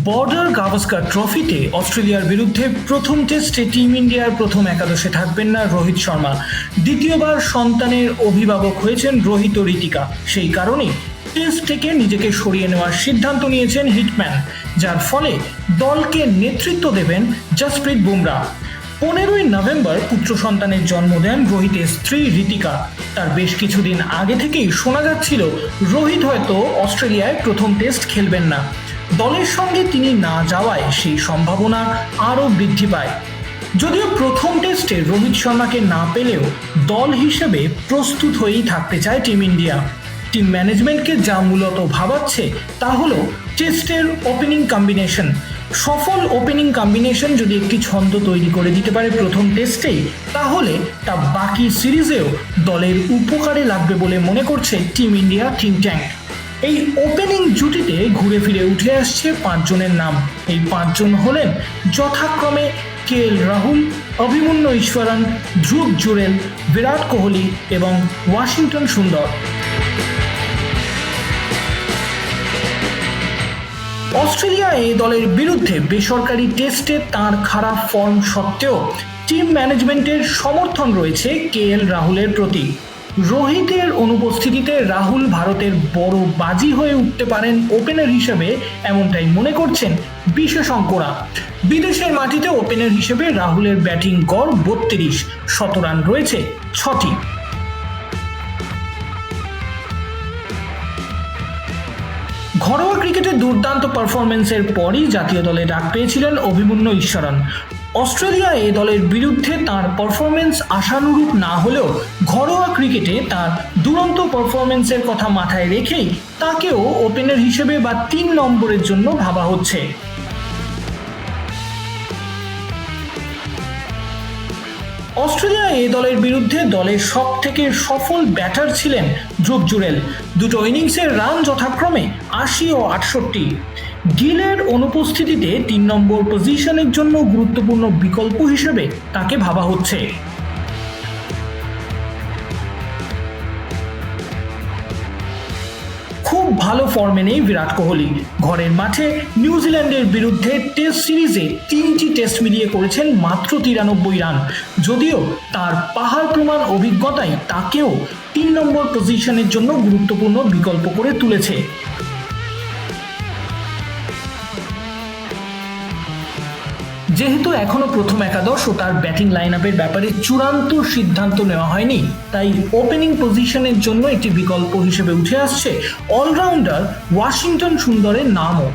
Border Gavaskar ট্রফিতে অস্ট্রেলিয়ার বিরুদ্ধে প্রথম টেস্টে টিম ইন্ডিয়ার প্রথম একাদশে থাকবেন না রোহিত শর্মা। দ্বিতীয়বার সন্তানের অভিভাবক হয়েছেন রোহিত ও ঋতিকা সেই কারণেই টেস্ট থেকে নিজেকে সরিয়ে নেওয়ার সিদ্ধান্ত নিয়েছেন হিটম্যান, যার ফলে দলকে নেতৃত্ব দেবেন জসপ্রীত বুমরা। পনেরোই নভেম্বর পুত্র সন্তানের জন্ম দেন রোহিতের স্ত্রী ঋতিকা তার বেশ কিছুদিন আগে থেকেই শোনা যাচ্ছিল, রোহিত হয়তো অস্ট্রেলিয়ায় প্রথম টেস্ট খেলবেন না। দলের সঙ্গে তিনি না যাওয়ায় সেই সম্ভাবনা আরও বৃদ্ধি পায়। যদিও প্রথম টেস্টে রোহিত শর্মাকে না পেলেও দল হিসেবে প্রস্তুত হয়েই থাকতে চায় টিম ইন্ডিয়া। টিম ম্যানেজমেন্টকে যা মূলত ভাবাচ্ছে তা হলো টেস্টের ওপেনিং কম্বিনেশন। সফল ওপেনিং কম্বিনেশন যদি একটি ছন্দ তৈরি করে দিতে পারে প্রথম টেস্টেই, তাহলে তা বাকি সিরিজেও দলের উপকারে লাগবে বলে মনে করছে টিম ইন্ডিয়া টিম ট্যাঙ্ক। এই ওপেনিং জুটিতে ঘুরে ফিরে উঠে আসছে পাঁচজনের নাম। এই পাঁচজন হলেন যথাক্রমে কে এল রাহুল, অভিমন্যু ঈশ্বরন, ধ্রুব জুরেল বিরাট কোহলি এবং ওয়াশিংটন সুন্দর। অস্ট্রেলিয়া এই দলের বিরুদ্ধে বেসরকারি টেস্টে তার খারাপ ফর্ম সত্ত্বেও টিম ম্যানেজমেন্টের সমর্থন রয়েছে কে এল রাহুলের প্রতি। রোহিতের অনুপস্থিতিতে রাহুল ভারতের বড় বাজি হয়ে উঠতে পারেন ওপেনার হিসেবে, এমনটাই মনে করছেন বিশেষজ্ঞরা। বিদেশের মাটিতে ওপেনার হিসেবে রাহুলের ব্যাটিং গড় বত্রিশ শতরান রয়েছে ছটি। ঘরোয়া ক্রিকেটে দুর্দান্ত পারফরমেন্সের পরই জাতীয় দলে ডাক পেয়েছিলেন অভিমন্যু ঈশ্বরন অস্ট্রেলিয়া এ দলের বিরুদ্ধে তার পারফরমেন্স আশানুরূপ না হলেও ঘরোয়া ক্রিকেটে তার দুরন্ত পারফরমেন্সের কথা মাথায় রেখেই তাকেও ওপেনার হিসেবে বা তিন নম্বরের জন্য ভাবা হচ্ছে। অস্ট্রেলিয়া এই দলের বিরুদ্ধে দলের সব থেকে সফল ব্যাটার ছিলেন ধ্রুব জুরেল দুটো ইনিংসের রান যথাক্রমে আশি ও আটষট্টি। গিলের অনুপস্থিতিতে তিন নম্বর পজিশনের জন্য গুরুত্বপূর্ণ বিকল্প হিসেবে তাকে ভাবা হচ্ছে। ভালো ফর্মে নেই বিরাট কোহলি। ঘরের মাঠে নিউজিল্যান্ডের বিরুদ্ধে টেস্ট সিরিজে তিনটি টেস্ট মিলিয়ে করেছেন মাত্র তিরানব্বই রান। যদিও তার পাহাড় প্রমাণ অভিজ্ঞতাই তাকেও তিন নম্বর পজিশনের জন্য গুরুত্বপূর্ণ বিকল্প করে তুলেছে। যেহেতু এখনও প্রথম একাদশ ও তার ব্যাটিং লাইন আপের ব্যাপারে চূড়ান্ত সিদ্ধান্ত নেওয়া হয়নি, তাই ওপেনিং পজিশনের জন্য একটি বিকল্প হিসেবে উঠে আসছে অলরাউন্ডার ওয়াশিংটন সুন্দরের নামও।